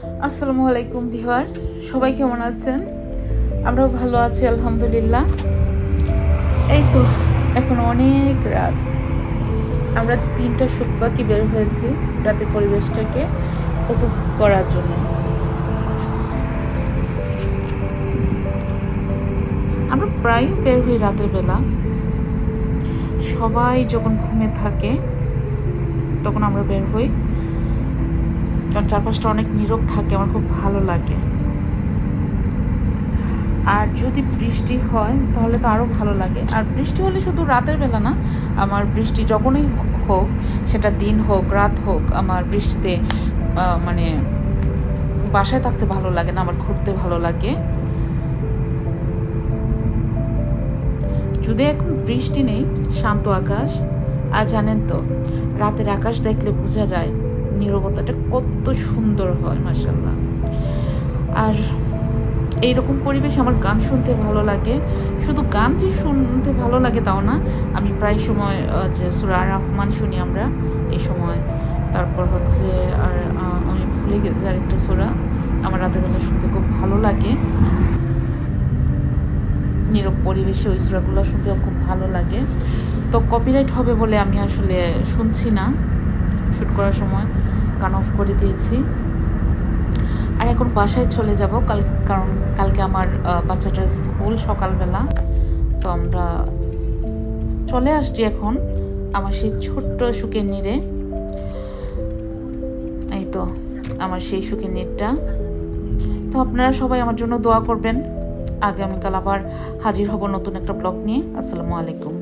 আসসালামু আলাইকুম ভিউয়ার্স, সবাই কেমন আছেন? আমরাও ভালো আছি, আলহামদুলিল্লাহ। এই তো, এখন অনেক রাত। আমরা তিনটা শুকবাকি বের হয়েছি রাতের পরিবেশটাকে উপভোগ করার জন্য। আমরা প্রায় বের হই রাতের বেলা। সবাই যখন ঘুমে থাকে, তখন আমরা বের হই। কারণ চারপাশটা অনেক নীরব থাকে, আমার খুব ভালো লাগে। আর যদি বৃষ্টি হয়, তাহলে তো আরও ভালো লাগে। আর বৃষ্টি হলে শুধু রাতের বেলা না, আমার বৃষ্টি যখনই হোক, সেটা দিন হোক, রাত হোক, আমার বৃষ্টিতে মানে বাসায় থাকতে ভালো লাগে না, আমার ঘুরতে ভালো লাগে। যদি এখন বৃষ্টি নেই, শান্ত আকাশ, আর জানেন তো, রাতের আকাশ দেখলে বোঝা যায় নীরবতাটা কত সুন্দর হয় মাসাল্লাহ আর এইরকম পরিবেশ আমার গান শুনতে ভালো লাগে। শুধু গান যে শুনতে ভালো লাগে তাও না, আমি প্রায় সময় যে সুরা রহমান শুনি আমরা, এই সময়। তারপর হচ্ছে, আর আমি ভুলে গেছি আরেকটা সুরা, আমার রাতের বেলা শুনতে খুব ভালো লাগে। নীরব পরিবেশে ওই সুরাগুলো শুনতেও খুব ভালো লাগে। তো কপিরাইট হবে বলে আমি আসলে শুনছি না। শ্যুট করার সময় গান অফ করে দিয়েছি। আর এখন বাসায় চলে যাব, কাল কারণ কালকে আমার বাচ্চাটার স্কুল সকালবেলা। তো আমরা চলে আসছি এখন, আমার সেই ছোট্ট সুখের নিরে এই তো, আমার সেই সুখের নিরটা তো আপনারা সবাই আমার জন্য দোয়া করবেন। আগামীকাল আবার হাজির হব নতুন একটা ব্লগ নিয়ে। আসসালামু আলাইকুম।